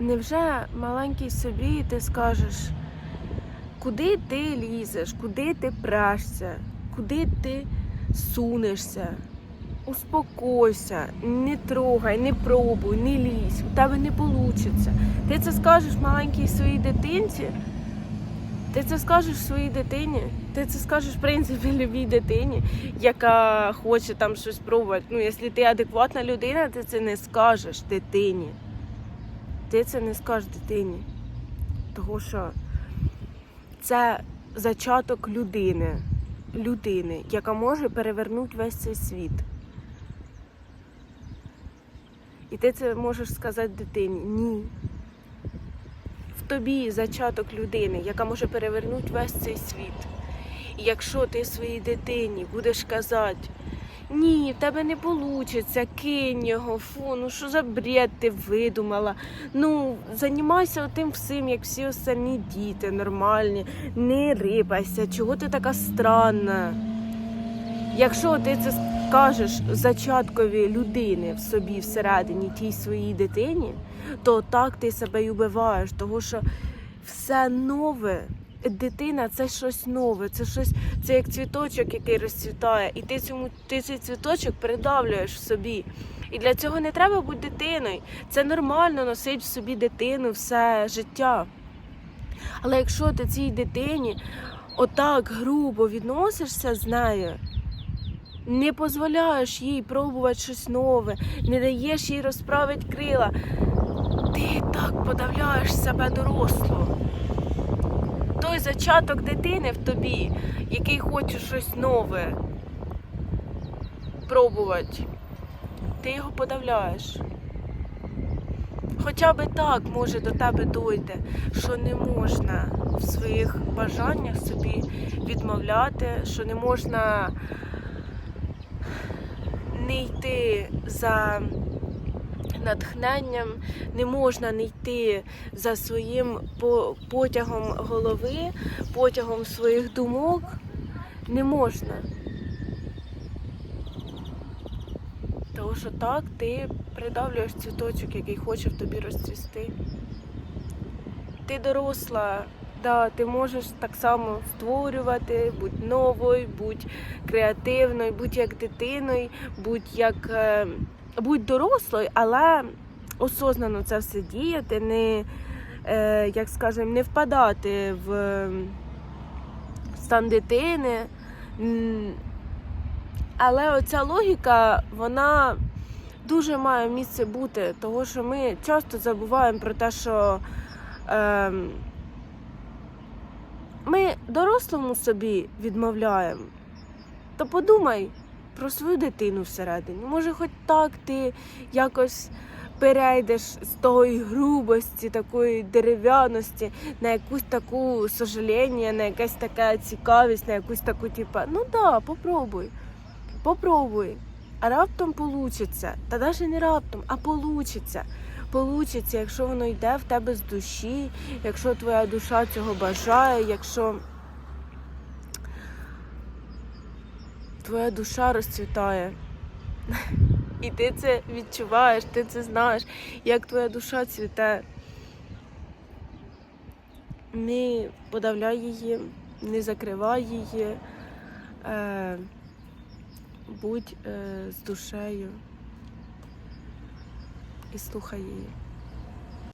невже маленький собі ти скажеш, куди ти лізеш, куди ти прешся, куди ти сунешся? Успокойся, не трогай, не пробуй, не лізь, у тебе не вийде. Ти це скажеш маленькій своїй дитинці? Ти це скажеш своїй дитині? Ти це скажеш, в принципі, любій дитині, яка хоче там щось пробувати. Ну, якщо ти адекватна людина, ти це не скажеш дитині. Ти це не скажеш дитині. Тому що це зачаток людини, людини, яка може перевернути весь цей світ. І ти це можеш сказати дитині ні. В тобі зачаток людини, яка може перевернути весь цей світ. І якщо ти своїй дитині будеш казати, ні, в тебе не вийде, кинь його, фу, ну що за бред ти видумала. Ну, займайся тим всім, як всі остальні діти нормальні, не рипайся, чого ти така странна. Якщо ти це скажеш зачаткові людини в собі всередині тій своїй дитині, то так ти себе й убиваєш, тому що все нове. Дитина це щось нове, це щось, це як цвіточок, який розцвітає, і ти цьому ти цей цвіточок придавлюєш в собі. І для цього не треба бути дитиною. Це нормально носити в собі дитину все життя. Але якщо ти цій дитині отак грубо відносишся з нею, не дозволяєш їй пробувати щось нове, не даєш їй розправити крила, ти так подавляєш себе дорослого. Той зачаток дитини в тобі, який хоче щось нове пробувати, ти його подавляєш. Хоча би так, може, до тебе дойде, що не можна в своїх бажаннях собі відмовляти, що не можна не йти за натхненням, не можна не йти за своїм потягом голови, потягом своїх думок. Не можна. Тому що так ти придавлюєш цвіточок, який хоче в тобі розцвісти. Ти доросла, да, ти можеш так само створювати, будь новою, будь креативною, будь як дитиною, будь як е, будь дорослою, але осознано це все діяти, не, е, як скажемо, не впадати в е, стан дитини. Але оця логіка, вона дуже має місце бути, тому що ми часто забуваємо про те, що ем, ми дорослому собі відмовляємо. То подумай про свою дитину всередині. Може, хоч так ти якось перейдеш з тої грубості, такої дерев'яності на якусь таку сожаління, на якась така цікавість, на якусь таку, типа, ну да, попробуй. Попробуй. А раптом получиться. Та навіть не раптом, а получиться. Получиться, якщо воно йде в тебе з душі, якщо твоя душа цього бажає, якщо твоя душа розцвітає. І ти це відчуваєш, ти це знаєш, як твоя душа цвіте. Не подавляй її, не закривай її. Е, будь е, з душею і слухай її.